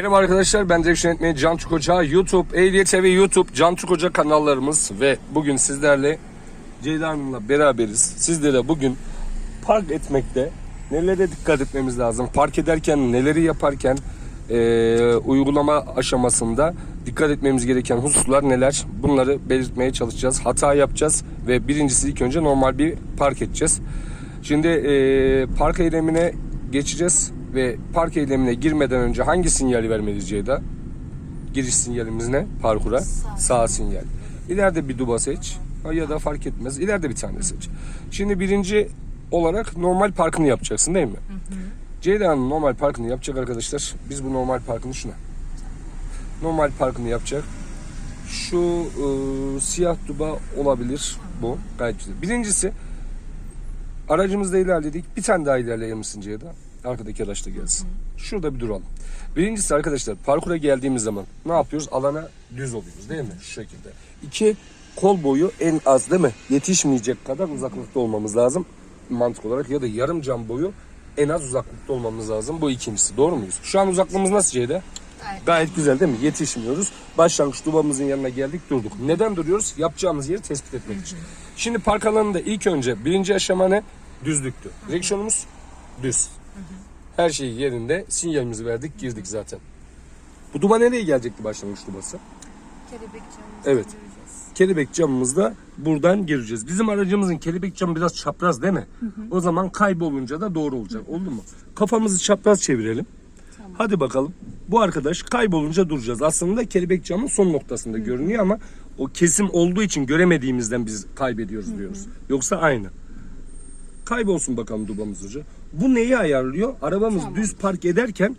Merhaba arkadaşlar ben direksiyon etmeni Can Tukoca YouTube, Ehliyet YouTube Can Tukoca kanallarımız ve bugün sizlerle Ceyda Hanım'la beraberiz. Sizlere bugün park etmekte nelere dikkat etmemiz lazım, park ederken neleri yaparken eee, uygulama aşamasında dikkat etmemiz gereken hususlar neler bunları belirtmeye çalışacağız. Hata yapacağız ve birincisi ilk önce normal bir park edeceğiz. Şimdi eee, park eylemine geçeceğiz ve park eylemine girmeden önce hangi sinyali vermeliyiz Ceyda? Giriş sinyalimiz ne? Parkura. Sağ, sinyal. İleride bir duba seç. Ya da fark etmez. İleride bir tane seç. Şimdi birinci olarak normal parkını yapacaksın değil mi? Ceyda'nın normal parkını yapacak arkadaşlar. Biz bu normal parkını şuna. Normal parkını yapacak. Şu ıı, siyah duba olabilir bu. Gayet güzel. Birincisi Aracımızda ilerledik. Bir tane daha ilerleyelim misin Ceyda? Arkadaki araç da gelsin. Şurada bir duralım. Birincisi arkadaşlar parkura geldiğimiz zaman ne yapıyoruz? Alana düz oluyoruz değil mi? Şu şekilde. İki kol boyu en az değil mi? Yetişmeyecek kadar uzaklıkta olmamız lazım mantık olarak ya da yarım cam boyu en az uzaklıkta olmamız lazım. Bu ikincisi. Doğru muyuz? Şu an uzaklığımız nasıl Ceyda? Gayet. Gayet güzel değil mi? Yetişmiyoruz. Başlangıç dubamızın yanına geldik durduk. Neden duruyoruz? Yapacağımız yeri tespit etmek için. Şimdi park alanında ilk önce birinci aşama ne? Düzlüktü. Direksiyonumuz düz. Her şey yerinde. Sinyalimizi verdik girdik zaten. Bu duba nereye gelecekti başlangıç dubası? Kelebek camımızı Evet. göreceğiz. Kelebek camımızda buradan gireceğiz. Bizim aracımızın kelebek camı biraz çapraz değil mi? O zaman kaybolunca da doğru olacak. Oldu mu? Kafamızı çapraz çevirelim. Hadi bakalım. Bu arkadaş kaybolunca duracağız. Aslında kelebek camın son noktasında görünüyor ama o kesim olduğu için göremediğimizden biz kaybediyoruz diyoruz. Yoksa aynı. Kaybolsun bakalım dubamız hoca. Bu neyi ayarlıyor? Arabamız düz park ederken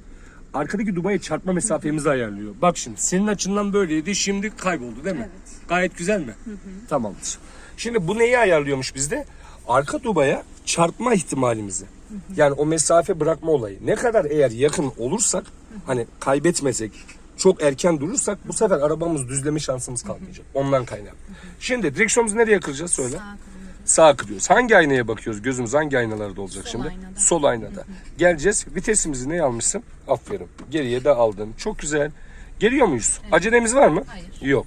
arkadaki dubaya çarpma mesafemizi ayarlıyor. Bak şimdi senin açından böyleydi şimdi kayboldu değil mi? Evet. Gayet güzel mi? Tamamdır. Şimdi bu neyi ayarlıyormuş bizde? Arka dubaya çarpma ihtimalimizi. Yani o mesafe bırakma olayı. Ne kadar eğer yakın olursak hani kaybetmesek çok erken durursak bu sefer arabamız düzleme şansımız kalmayacak. Ondan kaynak. Şimdi direksiyonumuzu nereye kıracağız söyle. Sağ kırmızı. Sağa kırıyoruz. Hangi aynaya bakıyoruz? Gözümüz hangi aynalarda olacak Sol şimdi? aynada. Sol aynada. Geleceğiz. Vitesimizi ne almışsın? Aferin. Geriye de aldın. Çok güzel. Geliyor muyuz? Acelemiz var mı? Hayır. Yok.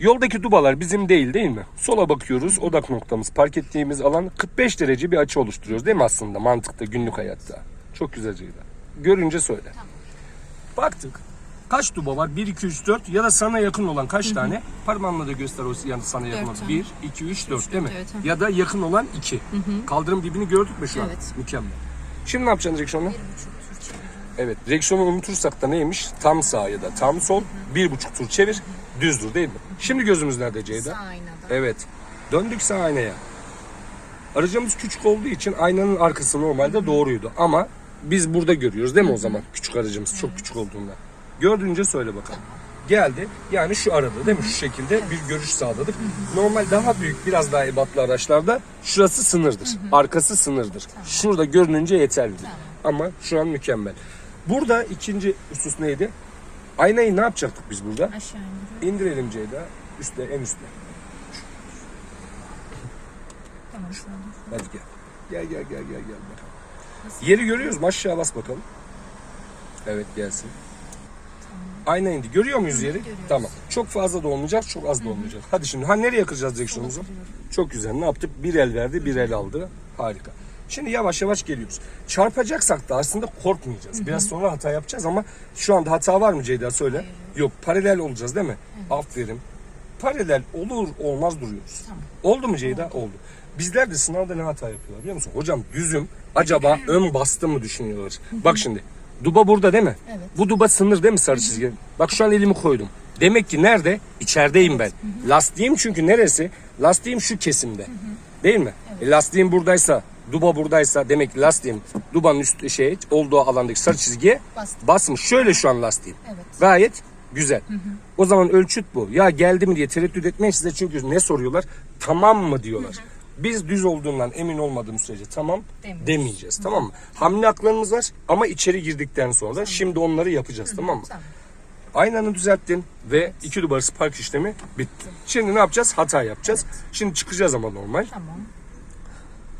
Yoldaki dubalar bizim değil değil mi? Sola bakıyoruz. Odak noktamız park ettiğimiz alan 45 derece bir açı oluşturuyoruz değil mi aslında mantıkta günlük hayatta? Çok güzel Ceyda. Görünce söyle. Baktık. Kaç duba var? 1, 2, 3, 4 ya da sana yakın olan kaç tane? Parmağınla da göster o yani sana yakın olan. tane. 1, 2, 3, 4 değil mi? evet, hı. Ya da yakın olan 2. Kaldırım dibini gördük mü şu an? Evet. Mükemmel. Şimdi ne yapacaksın direksiyonla? Bir buçuk tur çeviriyoruz. Evet direksiyonu unutursak da neymiş? Tam sağ ya da tam sol. Bir buçuk tur çevir. Düz dur değil mi? Şimdi gözümüz nerede Ceyda? Sağ aynada. Evet. Döndük sağ aynaya. Aracımız küçük olduğu için aynanın arkası normalde doğruydu. Ama biz burada görüyoruz değil mi o zaman? Küçük aracımız çok küçük olduğunda. Gördüğünce söyle bakalım. Geldi. Yani şu arada değil mi? Şu şekilde bir görüş sağladık. Normal daha büyük biraz daha ebatlı araçlarda şurası sınırdır. Arkası sınırdır. Şurada görününce yeterlidir. Ama şu an mükemmel. Burada ikinci husus neydi? Aynayı ne yapacaktık biz burada? Aşağı. İndirelim Ceyda. Üste en üstte. Tamam. Hadi gel. Gel gel gel gel gel bakalım. Yeri görüyoruz mu? Aşağı bas bakalım. Evet gelsin. Ayna indi. Görüyor muyuz yeri? görüyoruz. Tamam. Çok fazla da olmayacak, çok az da olmayacak. Hadi şimdi ha nereye kıracağız direksiyonumuzu? Çok güzel. Ne yaptık? Bir el verdi, bir el aldı. Harika. Şimdi yavaş yavaş geliyoruz. Çarpacaksak da aslında korkmayacağız. Biraz sonra hata yapacağız ama şu anda hata var mı Ceyda söyle. Yok paralel olacağız değil mi? Aferin. Paralel olur olmaz duruyoruz. Tamam. Oldu mu Ceyda? Oldu. Bizler de sınavda ne hata yapıyorlar biliyor musun? Hocam düzüm acaba ön bastı mı düşünüyorlar. Bak şimdi duba burada değil mi? Evet. Bu duba sınır değil mi sarı çizgi? Bak şu an elimi koydum. Demek ki nerede? İçerideyim ben. Lastiğim çünkü neresi? Lastiğim şu kesimde. Değil mi? E, lastiğim buradaysa, duba buradaysa demek ki lastiğim dubanın üst şey olduğu alandaki sarı çizgiye Bastı. basmış. Şöyle şu an lastiğim. Evet. Gayet güzel. O zaman ölçüt bu. Ya geldi mi diye tereddüt etmeyin size çünkü ne soruyorlar? Tamam mı diyorlar. Biz düz olduğundan emin olmadığımız sürece tamam Demiyoruz. demeyeceğiz. Tamam mı? Hamle haklarımız var ama içeri girdikten sonra şimdi onları yapacağız tamam mı? Tamam. Aynanı düzelttin ve iki dubarısı park işlemi bitti. Şimdi ne yapacağız? Hata yapacağız. Şimdi çıkacağız ama normal. Tamam.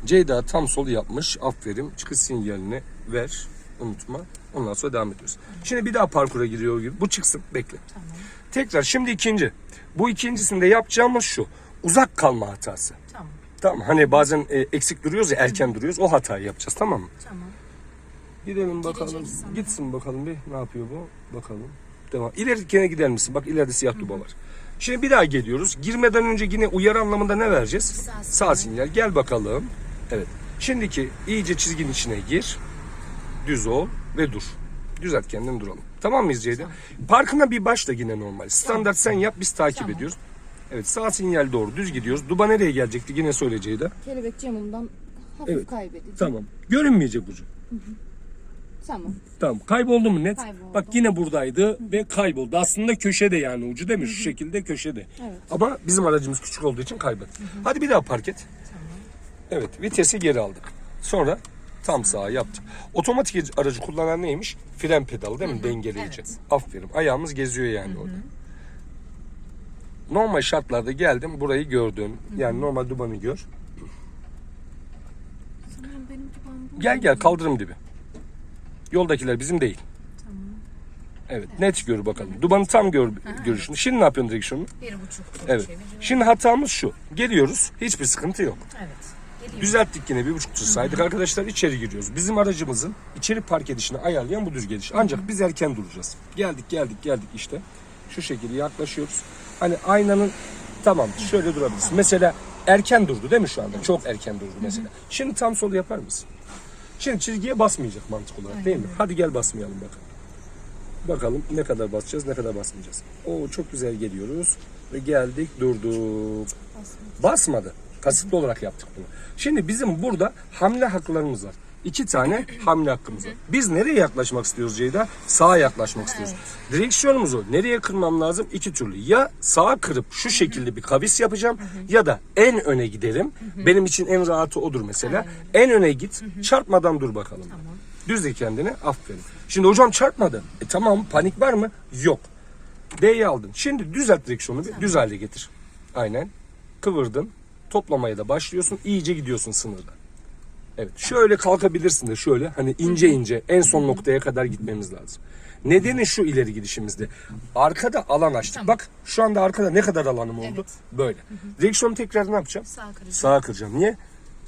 Ceyda tam sol yapmış. Aferin. Çıkış sinyalini ver. Unutma. Ondan sonra devam ediyoruz. Şimdi bir daha parkura giriyor gibi. Bu çıksın. Bekle. Tamam. Tekrar şimdi ikinci. Bu ikincisinde yapacağımız şu. Uzak kalma hatası. Tamam. Tamam hani bazen e, eksik duruyoruz ya erken duruyoruz. O hatayı yapacağız tamam mı? Tamam. Gidelim bakalım. Girecek sanırım. Gitsin bakalım bir. Ne yapıyor bu? Bakalım. Devam. İleri gene gider misin? Bak ileride siyah duba var. Şimdi bir daha geliyoruz. Girmeden önce yine uyarı anlamında ne vereceğiz? Sağ sinyal. Gel bakalım. Evet. Şimdiki iyice çizginin içine gir. Düz ol ve dur. Düzelt kendini duralım. Tamam mıyız Ceyda? Parkına bir başla yine normal. Standart sen yap biz takip Tamam. ediyoruz. Evet sağ sinyal doğru düz gidiyoruz. Duba nereye gelecekti yine söyle Ceyda. Kelebek camından hafif Evet. kaybedeceğim. Tamam. Görünmeyecek ucu. Tamam. Tamam. Kayboldu mu net? Kayboldu. Bak yine buradaydı ve kayboldu. Aslında köşede yani ucu değil mi? Şu şekilde köşede. Evet. Ama bizim aracımız küçük olduğu için kaybetti. Hadi bir daha park et. Evet vitesi geri aldık. Sonra tam sağa yaptık. Otomatik aracı kullanan neymiş? Fren pedalı değil mi? Dengeleyici. evet. Aferin. Ayağımız geziyor yani orada. Normal şartlarda geldim burayı gördün. Yani normal dumanı gör. Sanırım benim dubam bu. Gel gel kaldırım dibi. Yoldakiler bizim değil. Tamam. Evet, net gör bakalım. Dumanı tam gör görüşünü. Şimdi ne yapıyorsun direksiyonu? Bir buçuk Evet. çeviriyorum. Şimdi hatamız şu. Geliyoruz. Hiçbir sıkıntı yok. Evet. Geliyor. Düzelttik yine bir buçuk tur saydık arkadaşlar içeri giriyoruz. Bizim aracımızın içeri park edişini ayarlayan bu düz geliş. Ancak biz erken duracağız. Geldik geldik geldik işte. Şu şekilde yaklaşıyoruz. Hani aynanın tamam şöyle durabilirsin. Mesela erken durdu değil mi şu anda? Çok erken durdu mesela. Şimdi tam sol yapar mısın? Şimdi çizgiye basmayacak mantık olarak değil mi? Hadi gel basmayalım bakalım. Bakalım ne kadar basacağız ne kadar basmayacağız. Oo çok güzel geliyoruz. Ve geldik durduk. Basmadı. Kasıtlı olarak yaptık bunu. Şimdi bizim burada hamle haklarımız var. İki tane hamle hakkımız var. Biz nereye yaklaşmak istiyoruz Ceyda? Sağa yaklaşmak istiyoruz. Direksiyonumuz o. Nereye kırmam lazım? İki türlü. Ya sağa kırıp şu şekilde bir kavis yapacağım ya da en öne gidelim. Benim için en rahatı odur mesela. En öne git. Çarpmadan dur bakalım. Düzle kendini. Aferin. Şimdi hocam çarpmadı. E tamam panik var mı? Yok. D'yi aldın. Şimdi düzelt direksiyonu bir düz hale getir. Aynen. Kıvırdın. Toplamaya da başlıyorsun. İyice gidiyorsun sınırda. Evet. Şöyle kalkabilirsin de şöyle hani ince ince en son noktaya kadar gitmemiz lazım. Nedeni şu ileri gidişimizde. Arkada alan açtık. Bak şu anda arkada ne kadar alanım oldu? Evet. Böyle. Direksiyonu tekrar ne yapacağım? Sağ kıracağım. Sağa kıracağım. Niye?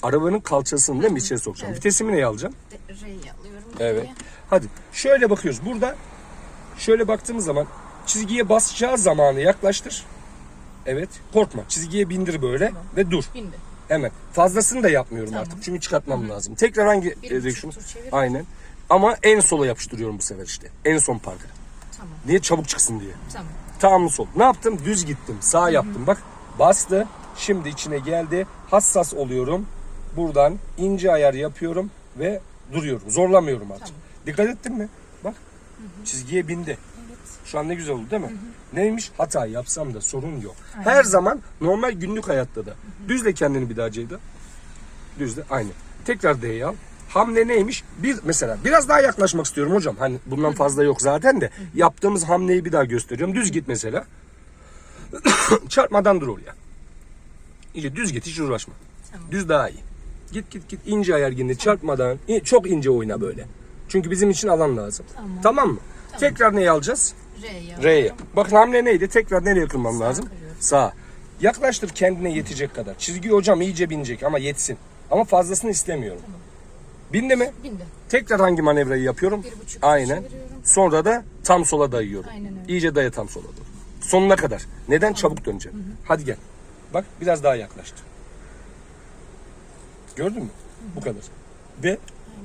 Arabanın kalçasını değil mi içeri sokacağım. Evet. Vitesimi neye alacağım? R'yi alıyorum. Evet. Hadi şöyle bakıyoruz. Burada şöyle baktığımız zaman çizgiye basacağı zamanı yaklaştır. Evet. Korkma. Çizgiye bindir böyle ve dur. Bindi. Hemen. Fazlasını da yapmıyorum Tamam. artık. Çünkü çıkartmam lazım. Tekrar hangi Bir e, buçuk direksiyonu? tur çevir. Aynen. Ama en sola yapıştırıyorum bu sefer işte. En son parka. Tamam. Niye çabuk çıksın diye. Tamam. Tamam sol. Ne yaptım? Düz gittim. Sağ yaptım. Bak bastı. Şimdi içine geldi. Hassas oluyorum. Buradan ince ayar yapıyorum ve duruyorum. Zorlamıyorum artık. Tamam. Dikkat ettin mi? Bak. Çizgiye bindi. Şu an ne güzel oldu değil mi? Neymiş? Hata yapsam da sorun yok. Her zaman normal günlük hayatta da. Düzle kendini bir daha Ceyda. Düzle. Aynı. Tekrar D'yi al. Hamle neymiş? Bir mesela biraz daha yaklaşmak istiyorum hocam. Hani bundan fazla yok zaten de. Yaptığımız hamleyi bir daha gösteriyorum. Düz git mesela. Çarpmadan dur oraya. İyice düz git hiç uğraşma. Tamam. Düz daha iyi. Git git git ince ayar gindi çarpmadan. Çok ince oyna böyle. Çünkü bizim için alan lazım. Tamam. mı? Tekrar neyi alacağız? R'ye. alıyorum. Bakın hamle neydi? Tekrar nereye kırmam lazım? kırıyorum. Sağ. Yaklaştır kendine yetecek kadar. Çizgi hocam iyice binecek ama yetsin. Ama fazlasını istemiyorum. Bindi mi? Bindi. Tekrar hangi manevrayı yapıyorum? Bir buçuk Aynen. Sonra da tam sola dayıyorum. Aynen öyle. İyice daya tam sola doğru. Sonuna kadar. Neden? Çabuk döneceğim. Hadi gel. Bak biraz daha yaklaştı. Gördün mü? Bu kadar. Ve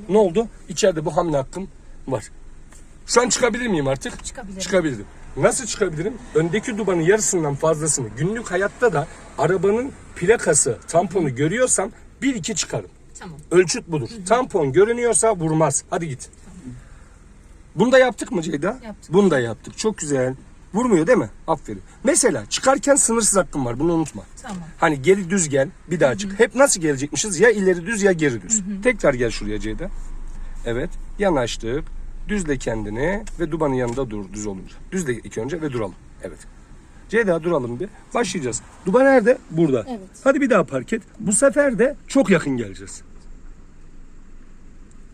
ne oldu? İçeride bu hamle hakkım var. Şu an çıkabilir miyim artık? Çıkabilirim. Çıkabilirim. Nasıl çıkabilirim? Öndeki dubanın yarısından fazlasını günlük hayatta da arabanın plakası, tamponu görüyorsam bir iki çıkarım. Tamam. Ölçüt budur. Tampon görünüyorsa vurmaz. Hadi git. Bunu da yaptık mı Ceyda? Yaptık. Bunu da yaptık. Çok güzel. Vurmuyor değil mi? Aferin. Mesela çıkarken sınırsız hakkım var. Bunu unutma. Tamam. Hani geri düz gel, bir daha çık. Hep nasıl gelecekmişiz? Ya ileri düz ya geri düz. Tekrar gel şuraya Ceyda. Evet. Yanaştık. Düzle kendini ve dubanın yanında dur düz olunca. Düzle ilk önce ve duralım. Evet. Ceyda duralım bir. Başlayacağız. Duba nerede? Burada. Evet. Hadi bir daha park et. Bu sefer de çok yakın geleceğiz.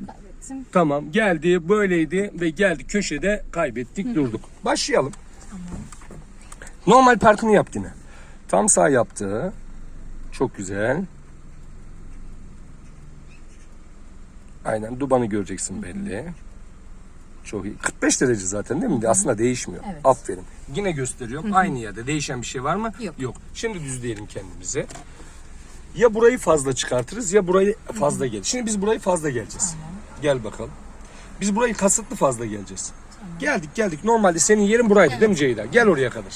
Kaybettim. Tamam geldi böyleydi ve geldi köşede kaybettik durduk. Başlayalım. Normal parkını yaptı yine. Tam sağ yaptı. Çok güzel. Aynen dubanı göreceksin belli. Çok iyi. 45 derece zaten değil mi? Aslında değişmiyor. Evet. Aferin. Yine gösteriyorum. Aynı yerde değişen bir şey var mı? Yok. Şimdi düzleyelim kendimizi. Ya burayı fazla çıkartırız ya burayı fazla gelir. Şimdi biz burayı fazla geleceğiz. Gel bakalım. Biz burayı kasıtlı fazla geleceğiz. Geldik geldik. Normalde senin yerin buraydı değil mi Ceyda? Gel oraya kadar.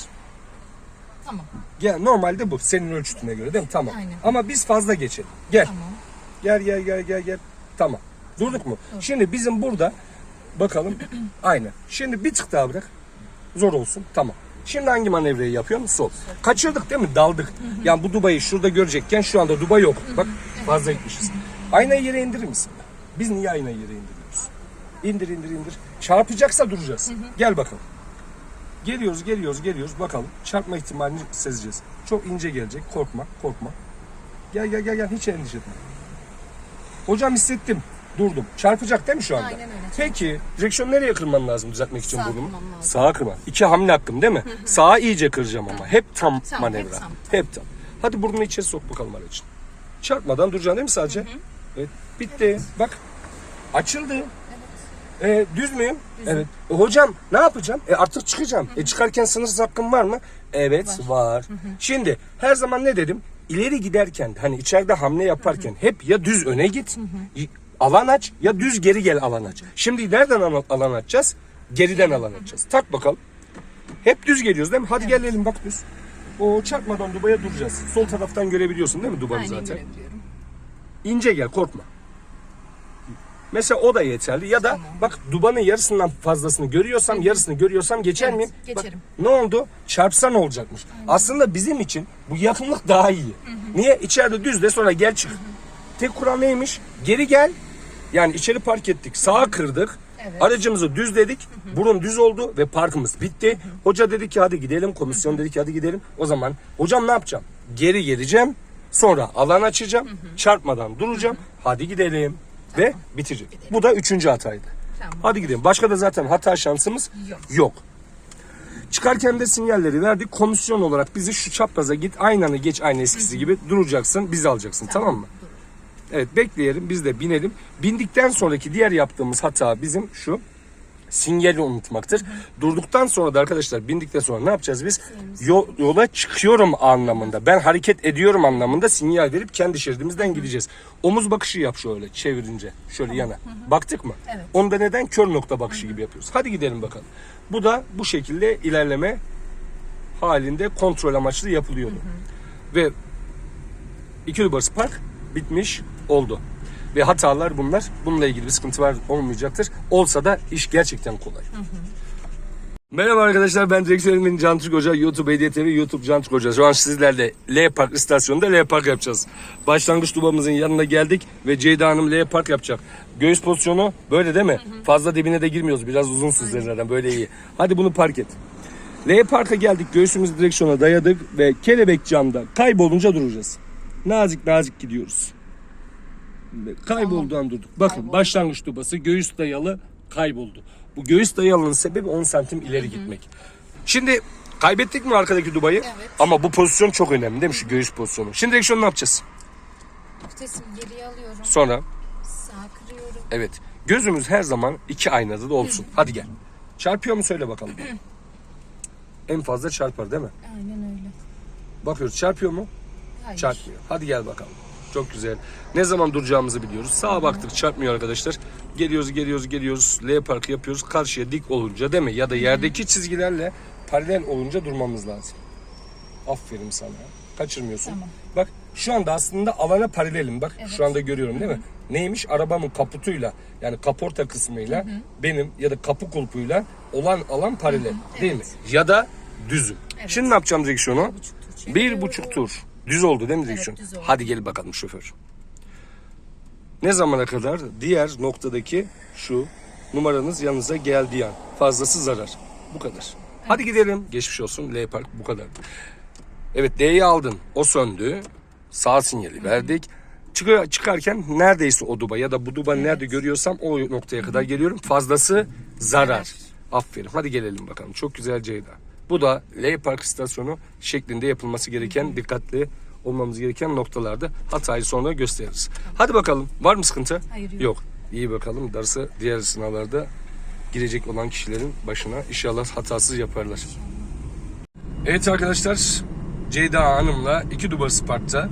Tamam. Gel normalde bu senin ölçütüne göre değil mi? Tamam. Aynen. Ama biz fazla geçelim. Gel. Tamam. Gel gel gel gel gel. Tamam. Durduk mu? Şimdi bizim burada bakalım. Aynen. Şimdi bir tık daha bırak. Zor olsun. Tamam. Şimdi hangi manevrayı yapıyorsun? Sol. Kaçırdık değil mi? Daldık. Yani bu Dubai'yi şurada görecekken şu anda Dubai yok. Bak fazla gitmişiz. Aynayı yere indirir misin? Biz niye aynayı yere indiriyoruz? İndir indir indir. Çarpacaksa duracağız. Gel bakalım. Geliyoruz geliyoruz geliyoruz bakalım. Çarpma ihtimalini sezeceğiz. Çok ince gelecek. Korkma korkma. Gel gel gel gel hiç endişe etme. Hocam hissettim. Durdum. Çarpacak değil mi şu anda? Aynen öyle. Peki direksiyonu nereye kırman lazım düzeltmek için Sağa burnumu? kırmam lazım. Sağa kırma. İki hamle hakkım değil mi? Sağa iyice kıracağım ama. Hep tam Tamam, manevra. hep tam. Hep tam. Hadi burnunu içeri sok bakalım aracın. Çarpmadan duracaksın değil mi sadece? Evet. Bitti. Bak. Açıldı. Ee, düz müyüm? Evet. E, hocam ne yapacağım? E, artık çıkacağım. E, çıkarken sınırsız hakkım var mı? Evet var. Şimdi her zaman ne dedim? İleri giderken hani içeride hamle yaparken hep ya düz öne git, y- alan aç ya düz geri gel alan aç. Şimdi nereden alan, açacağız? Geriden alan açacağız. Tak bakalım. Hep düz geliyoruz değil mi? Hadi gelelim bak düz. O çarpmadan Dubai'ye duracağız. Sol taraftan görebiliyorsun değil mi Dubai'yi Aynen zaten? görebiliyorum. İnce gel korkma. Mesela o da yeterli. Ya da bak dubanın yarısından fazlasını görüyorsam, yarısını görüyorsam geçer Evet, miyim? geçerim. Bak, ne oldu? Çarpsa ne olacakmış? Aslında bizim için bu yakınlık daha iyi. Niye? İçeride düz de sonra gel çık. Tek kural neymiş? Geri gel. Yani içeri park ettik. Sağa kırdık. Evet. Aracımızı düzledik. Burun düz oldu ve parkımız bitti. Hoca dedi ki hadi gidelim. Komisyon dedi ki hadi gidelim. O zaman hocam ne yapacağım? Geri geleceğim. Sonra alan açacağım. Çarpmadan duracağım. Hadi gidelim. Ve bitecek. Bu da üçüncü hataydı. Tamam. Hadi gidelim. Başka da zaten hata şansımız Yok. yok. Çıkarken de sinyalleri verdik. Komisyon olarak bizi şu çapraza git aynanı geç aynı eskisi gibi duracaksın. Bizi alacaksın tamam, mı? Evet bekleyelim biz de binelim. Bindikten sonraki diğer yaptığımız hata bizim şu sinyali unutmaktır. Durduktan sonra da arkadaşlar bindikten sonra ne yapacağız biz? Yol, yola çıkıyorum anlamında. Ben hareket ediyorum anlamında sinyal verip kendi şeridimizden gideceğiz. Omuz bakışı yap şöyle çevirince. Şöyle yana. Baktık mı? Evet. Onda neden kör nokta bakışı gibi yapıyoruz. Hadi gidelim bakalım. Bu da bu şekilde ilerleme halinde kontrol amaçlı yapılıyordu. Ve iki Park bitmiş oldu. Ve hatalar bunlar. Bununla ilgili bir sıkıntı var olmayacaktır. Olsa da iş gerçekten kolay. Merhaba arkadaşlar ben direktörümün Can Türk Hoca YouTube Hediye TV YouTube Can Türk Hoca. Şu an sizlerle L Park istasyonunda L Park yapacağız. Başlangıç dubamızın yanına geldik ve Ceyda Hanım L Park yapacak. Göğüs pozisyonu böyle değil mi? Fazla dibine de girmiyoruz. Biraz uzun sizlerden böyle iyi. Hadi bunu park et. L Park'a geldik. Göğsümüzü direksiyona dayadık ve kelebek camda kaybolunca duracağız. Nazik nazik gidiyoruz. Ve Kaybolduğundan durduk. Bakın Kayboldu. başlangıç dubası göğüs dayalı kayboldu. Bu göğüs dayalının sebebi 10 santim ileri gitmek. Şimdi kaybettik mi arkadaki dubayı? Evet. Ama bu pozisyon çok önemli değil mi şu göğüs pozisyonu? Şimdi direksiyonu ne yapacağız? Vitesimi geriye alıyorum. Sonra Sağa kırıyorum. evet gözümüz her zaman iki aynada da olsun. Hadi gel. Çarpıyor mu söyle bakalım. en fazla çarpar değil mi? Aynen öyle. Bakıyoruz çarpıyor mu? Hayır. Çarpmıyor. Hadi gel bakalım. Çok güzel. Ne zaman duracağımızı biliyoruz. Sağa baktık çarpmıyor arkadaşlar. Geliyoruz geliyoruz geliyoruz. L park yapıyoruz. Karşıya dik olunca değil mi? Ya da yerdeki çizgilerle paralel olunca durmamız lazım. Aferin sana. Kaçırmıyorsun. Tamam. Bak şu anda aslında alana paralelim. Bak Evet. şu anda görüyorum değil mi? Neymiş? Arabamın kaputuyla yani kaporta kısmıyla benim ya da kapı kulpuyla olan alan paralel. Değil mi? Ya da düzüm. Şimdi ne yapacağım buçuk tur Bir buçuk tur. Düz oldu değil mi direksiyon? düz oldu. Hadi gel bakalım şoför. Ne zamana kadar diğer noktadaki şu numaranız yanınıza geldiği an. Fazlası zarar. Bu kadar. Hadi gidelim. Geçmiş olsun. L Park bu kadar. Evet D'yi aldın. O söndü. Sağ sinyali verdik. çıkıyor, çıkarken neredeyse o duba ya da bu duba nerede görüyorsam o noktaya kadar geliyorum. Fazlası zarar. Zarar. Aferin. Hadi gelelim bakalım. Çok güzel Ceyda. Bu da L Park istasyonu şeklinde yapılması gereken, dikkatli olmamız gereken noktalardı. Hatayı sonra gösteririz. Hadi bakalım. Var mı sıkıntı? Hayır, yok. Yok. İyi bakalım. Darısı diğer sınavlarda girecek olan kişilerin başına inşallah hatasız yaparlar. Evet arkadaşlar Ceyda Hanım'la iki Dubarısı Park'ta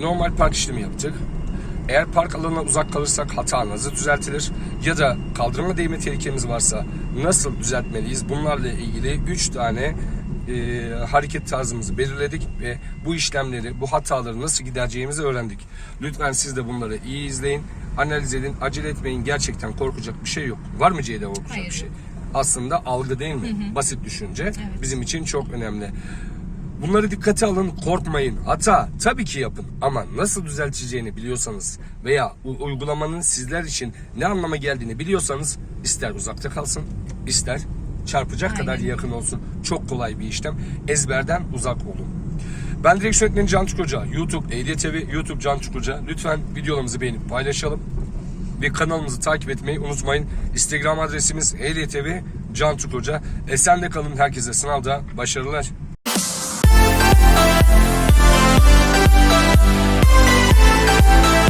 normal park işlemi yaptık. Eğer park alanına uzak kalırsak hata nasıl düzeltilir ya da kaldırıma değme tehlikemiz varsa nasıl düzeltmeliyiz? Bunlarla ilgili 3 tane e, hareket tarzımızı belirledik ve bu işlemleri, bu hataları nasıl gidereceğimizi öğrendik. Lütfen siz de bunları iyi izleyin, analiz edin, acele etmeyin. Gerçekten korkacak bir şey yok. Var mı Ceyda korkacak Hayır, bir şey? Aslında algı değil mi? Basit düşünce bizim için çok önemli. Bunları dikkate alın, korkmayın. Hata tabii ki yapın ama nasıl düzelteceğini biliyorsanız veya uygulamanın sizler için ne anlama geldiğini biliyorsanız ister uzakta kalsın, ister çarpacak kadar Aynen. yakın olsun. Çok kolay bir işlem. Ezberden uzak olun. Ben direksiyon öğretmeni Can Çukurca. YouTube, Ehliyet TV, YouTube Can Çukurca. Lütfen videolarımızı beğenip paylaşalım. Ve kanalımızı takip etmeyi unutmayın. Instagram adresimiz Ehliyet TV Can Çukurca. Esen de kalın herkese sınavda başarılar.